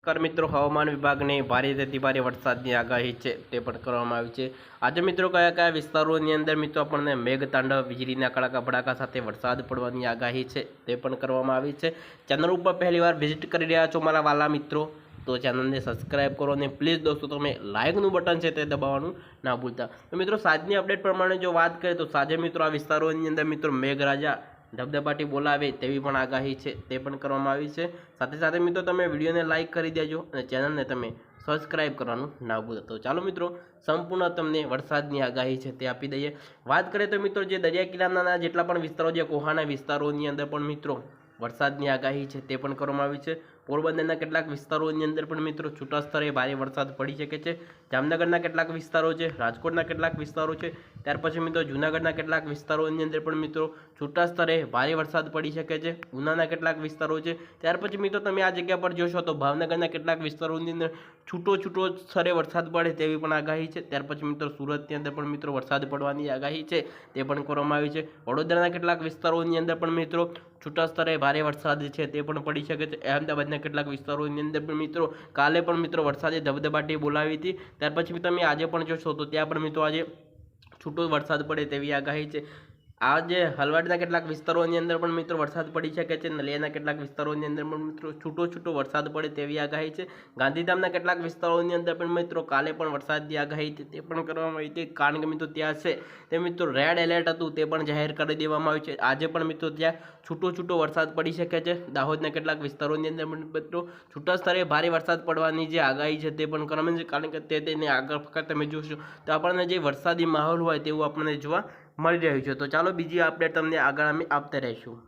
નમસ્કાર મિત્રો, હવામાન વિભાગની ભારે ભારે વરસાદની આગાહી છે તે પણ કરવામાં આવી છે. આજે મિત્રો કયા કયા વિસ્તારોની અંદર મિત્રો આપણને મેઘતાંડવ, વીજળીના કડાકા ભડાકા સાથે વરસાદ પડવાની આગાહી છે તે પણ કરવામાં આવી છે. ચેનલ ઉપર પહેલીવાર વિઝિટ કરી રહ્યા છો મારા વાલા મિત્રો, તો ચેનલને સબસ્ક્રાઇબ કરો અને પ્લીઝ દોસ્તો તમે લાઇકનું બટન છે તે દબાવવાનું ના ભૂલતા. તો મિત્રો, સાંજની અપડેટ પ્રમાણે જો વાત કરીએ તો સાંજે મિત્રો આ વિસ્તારોની અંદર મિત્રો મેઘરાજા ધબધબાટી બોલાવે તેવી પણ આગાહી છે, તે પણ કરવામાં આવી છે. સાથે સાથે મિત્રો, તમે વિડીયોને લાઇક કરી દેજો અને ચેનલને તમે સબસ્ક્રાઇબ કરવાનું ના ભૂલતા તો ચાલો મિત્રો, સંપૂર્ણ તમને વરસાદની આગાહી છે તે આપી દઈએ. વાત કરીએ તો મિત્રો, જે દરિયા કિનારાના જેટલા પણ વિસ્તારો છે કોહાના વિસ્તારોની અંદર પણ મિત્રો, વરસાદની આગાહી છે તે પણ કરવામાં આવી છે. પોરબંદરના કેટલાક વિસ્તારોની અંદર પણ મિત્રો છૂટા સ્તરે ભારે વરસાદ પડી શકે છે. જામનગરના કેટલાક વિસ્તારો છે, રાજકોટના કેટલાક વિસ્તારો છે. ત્યાર પછી મિત્રો જૂનાગઢના કેટલાક વિસ્તારોની અંદર પણ મિત્રો છૂટા સ્તરે ભારે વરસાદ પડી શકે છે. ઉનાના કેટલાક વિસ્તારો છે. ત્યાર પછી મિત્રો તમે આ જગ્યા પર જોશો તો ભાવનગરના કેટલાક વિસ્તારોની અંદર છૂટો છૂટો સ્તરે વરસાદ પડે તેવી પણ આગાહી છે. ત્યાર પછી મિત્રો સુરતની અંદર પણ મિત્રો વરસાદ પડવાની આગાહી છે, તે પણ કરવામાં આવી છે. વડોદરાના કેટલાક વિસ્તારોની અંદર પણ મિત્રો છૂટા સ્તરે ભારે વરસાદ છે, તે પણ પડી શકે છે. અહેમદાબાદના કેટલાક વિસ્તારોની અંદર પણ મિત્રો કાલે પણ મિત્રો વરસાદે ધબધબાટી બોલાવી હતી. ત્યાર પછી તમે આજે પણ જોશો તો ત્યાં પણ મિત્રો આજે છૂટો વરસાદ પડે તેવી આગાહી છે. આ જે હલવાડના કેટલાક વિસ્તારોની અંદર પણ મિત્રો વરસાદ પડી શકે છે, નલિયાના કેટલાક વિસ્તારોની અંદર પણ મિત્રો છૂટો છૂટો વરસાદ પડે તેવી આગાહી છે. ગાંધીધામના કેટલાક વિસ્તારોની અંદર પણ મિત્રો કાલે પણ વરસાદની આગાહી તે પણ કરવામાં આવી હતી. કારણ કે મિત્રો ત્યાં છે, તે મિત્રો રેડ એલર્ટ હતું, તે પણ જાહેર કરી દેવામાં આવ્યું છે. આજે પણ મિત્રો ત્યાં છૂટો છૂટો વરસાદ પડી શકે છે. દાહોદના કેટલાક વિસ્તારોની અંદર પણ મિત્રો છૂટા સ્તરે ભારે વરસાદ પડવાની જે આગાહી છે તે પણ કરવામાં છે કારણ કે તે તેને આગળ તમે જોશો તો આપણને જે વરસાદી માહોલ હોય તેવું આપણને જોવા મળી રહ્યું છે. તો ચાલો બીજી અપડેટ તમને આગળ અમે આપતા રહીશું.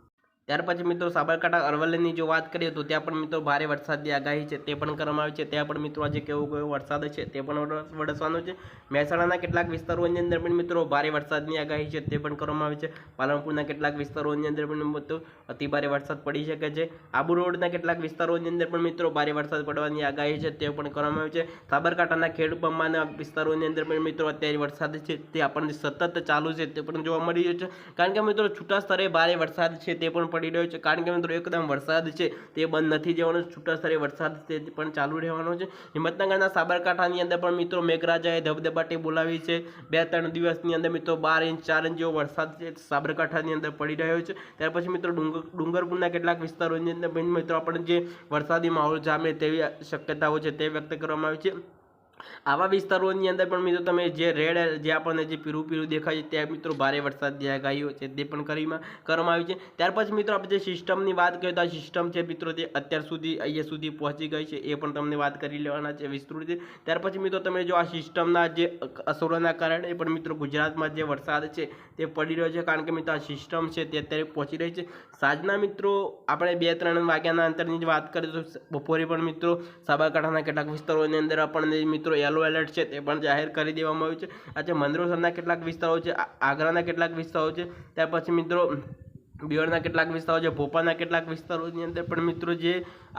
ત્યાર પછી મિત્રો સાબરકાંઠા અરવલ્લીની જો વાત કરીએ તો ત્યાં પણ મિત્રો ભારે વરસાદની આગાહી છે, તે પણ કરવામાં આવી છે. ત્યાં પણ મિત્રો આજે કેવો કેવો વરસાદ છે, તે પણ વરસ- વરસવાનો છે. મહેસાણાના કેટલાક વિસ્તારોની અંદર પણ મિત્રો ભારે વરસાદની આગાહી છે, તે પણ કરવામાં આવી છે. પાલનપુરના કેટલાક વિસ્તારોની અંદર પણ મિત્રો અતિ ભારે વરસાદ પડી શકે છે. આબુ રોડના કેટલાક વિસ્તારોની અંદર પણ મિત્રો ભારે વરસાદ પડવાની આગાહી છે, તે પણ કરવામાં આવી છે. સાબરકાંઠાના ખેડૂપંપાના વિસ્તારોની અંદર પણ મિત્રો અત્યારે વરસાદ છે, તે આપણને સતત ચાલુ છે, તે પણ જોવા મળી રહ્યું છે. કારણ કે મિત્રો છૂટા સ્તરે ભારે વરસાદ છે, તે પણ પડી રહ્યો છે. કારણ કે મિત્રો એકદમ વરસાદ છે. તે બંધ નથી જવાનો. છૂટા સ્તરે વરસાદ તે પણ ચાલુ રહેવાનો છે. હિંમતનગરના સાબરકાંઠાની અંદર પણ મિત્રો મેઘરાજાએ ધબધબાટી બોલાવી છે. બે ત્રણ દિવસની અંદર મિત્રો બાર ઇંચ, ચાર ઇંચ જેવો વરસાદ છે. સાબરકાંઠાની અંદર પડી રહ્યો છે. ત્યાર પછી મિત્રો ડુંગર ડુંગરપુરના કેટલાક વિસ્તારોની અંદર મિત્રો આપણને જે વરસાદી માહોલ જામે તેવી શક્યતાઓ છે તે વ્યક્ત કરવામાં આવી છે. આવા વિસ્તારોની અંદર પણ મિત્રો તમે જે રેડ જે આપણને જે પીરું પીરું દેખાય છે, ત્યાં મિત્રો ભારે વરસાદની આગાહીઓ છે તે પણ કરીમાં કરવામાં આવી છે ત્યાર પછી મિત્રો આપણે જે સિસ્ટમની વાત કરીએ તો આ સિસ્ટમ છે મિત્રો તે અત્યાર સુધી, અહીંયા સુધી પહોંચી ગઈ છે, એ પણ તમને વાત કરી લેવાના છે વિસ્તૃત. ત્યાર પછી મિત્રો તમે જો આ સિસ્ટમના જે અસરોના કારણે પણ મિત્રો ગુજરાતમાં જે વરસાદ છે તે પડી રહ્યો છે, કારણ કે મિત્રો આ સિસ્ટમ છે તે અત્યારે પહોંચી રહી છે સાંજના મિત્રો આપણે બે ત્રણ વાગ્યાના અંતરની જ વાત કરીએ તો બપોરે પણ મિત્રો સાબરકાંઠાના કેટલાક વિસ્તારોની અંદર આપણને મિત્રો યલો એલર્ટ છે, તે પણ જાહેર કરી દેવામાં આવ્યું છે. આજે મંદરોસરના કેટલાક વિસ્તારો છે આગ્રાના કેટલાક વિસ્તારો છે, ત્યાર પછી મિત્રો બિહારના કેટલાક વિસ્તારો છે ભોપાલના કેટલાક વિસ્તારોની અંદર પણ મિત્રો જે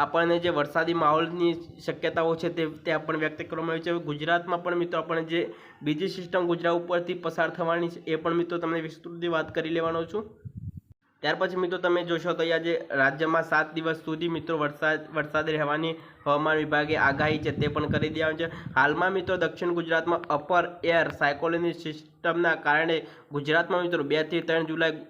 આપણને જે વરસાદી માહોલની શક્યતાઓ છે, તે તે પણ વ્યક્ત કરવામાં આવી છે. ગુજરાતમાં પણ મિત્રો આપણે જે બીજી સિસ્ટમ ગુજરાત ઉપરથી પસાર થવાની છે, એ પણ મિત્રો તમને વિસ્તૃતથી વાત કરી લેવાનો છું. ત્યાર પછી મિત્રો તમે જોશો તો આજે રાજ્યમાં સાત દિવસ સુધી મિત્રો વરસાદ વરસાદ રહેવાની હવામાન વિભાગે આગાહી છે તે પણ કરી દેવાનું છે. હાલમાં મિત્રો દક્ષિણ ગુજરાતમાં અપર એર સાયકોલોની સિસ્ટમના કારણે ગુજરાતમાં મિત્રો બેથી ત્રણ જુલાઈ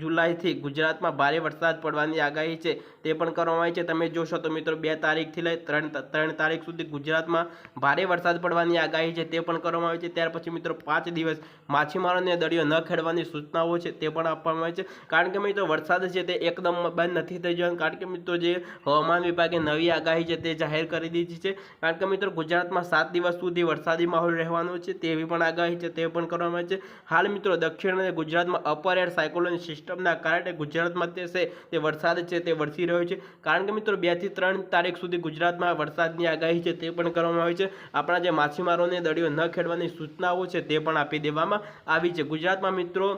જુલાઈથી ગુજરાતમાં ભારે વરસાદ પડવાની આગાહી છે. તે પણ કરવામાં આવી છે. તમે જોશો તો મિત્રો બે તારીખથી લઈ ત્રણ ત્રણ તારીખ સુધી ગુજરાતમાં ભારે વરસાદ પડવાની આગાહી છે. તે પણ કરવામાં આવી છે. ત્યાર પછી મિત્રો પાંચ દિવસ માછીમારોને દરિયો ન ખેડવાની સૂચનાઓ છે. તે પણ આપવામાં આવી છે. કારણ કે મિત્રો વરસાદ છે તે એકદમ બંધ નથી થઈ જવાનું. કારણ કે મિત્રો જે હવામાન વિભાગે નવી આગાહી છે તે જાહેર કરી દીધી છે. કારણ કે મિત્રો ગુજરાતમાં સાત દિવસ સુધી વરસાદી માહોલ રહેવાનો છે. તેવી પણ આગાહી છે. તે પણ કરવામાં આવી છે. હાલ મિત્રો દક્ષિણ અને ગુજરાતમાં અપર એર સાયકોલોન સિસ્ટમના કારણે ગુજરાતમાં તે છે તે વરસાદ છે તે વરસી રહ્યો છે. કારણ કે મિત્રો બેથી ત્રણ તારીખ સુધી ગુજરાતમાં વરસાદની આગાહી છે તે પણ કરવામાં આવી છે. આપણા જે માછીમારોને દળીઓ ન ખેડવાની સૂચનાઓ છે તે પણ આપી દેવામાં આવી છે. ગુજરાતમાં મિત્રો,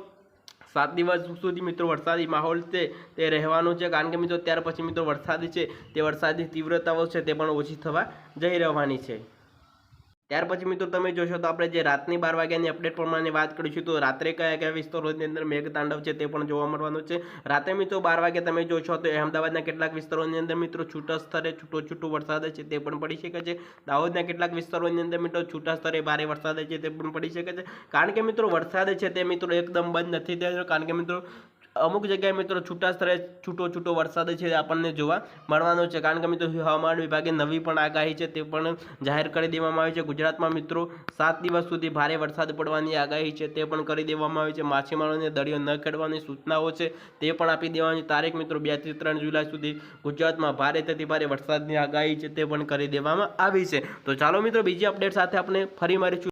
સાત દિવસ સુધી મિત્રો વરસાદી માહોલ છે તે રહેવાનો છે. કારણ કે મિત્રો, ત્યાર પછી મિત્રો વરસાદ છે તે વરસાદની તીવ્રતાઓ છે તે પણ ઓછી થવા જઈ રહેવાની છે. ત્યાર પછી મિત્રો તમે જોશો તો આપણે જે રાતની બાર વાગ્યાની અપડેટ પ્રમાણે વાત કરીશું તો રાત્રે કયા કયા વિસ્તારોની અંદર મેઘતાંડવ છે તે પણ જોવા મળવાનું છે. રાતે મિત્રો બાર વાગે તમે જોશો તો અમદાવાદના કેટલાક વિસ્તારોની અંદર મિત્રો છૂટા સ્તરે છૂટો છૂટો વરસાદ છે તે પણ પડી શકે છે. દાહોદના કેટલાક વિસ્તારોની અંદર મિત્રો છૂટા સ્તરે ભારે વરસાદ છે તે પણ પડી શકે છે. કારણ કે મિત્રો વરસાદ છે તે મિત્રો એકદમ બંધ નથી થયો. કારણ કે મિત્રો અમુક જગ્યાએ મિત્રો છૂટા સ્થળે છૂટો છૂટો વરસાદ છે, આપણને જોવા મળવાનો છે. કારણ કે મિત્રો હવામાન વિભાગે નવી પણ આગાહી છે, તે પણ જાહેર કરી દેવામાં આવી છે. ગુજરાતમાં મિત્રો સાત દિવસ સુધી ભારે વરસાદ પડવાની આગાહી છે, તે પણ કરી દેવામાં આવી છે. માછીમારોને દરિયો ન ખેડવાની સૂચનાઓ છે, તે પણ આપી દેવાની તારીખ મિત્રો બેથી ત્રણ જુલાઈ સુધી ગુજરાતમાં ભારે થતી ભારે વરસાદની આગાહી છે, તે પણ કરી દેવામાં આવી છે. તો ચાલો મિત્રો બીજી અપડેટ સાથે આપણે ફરી મળીશું.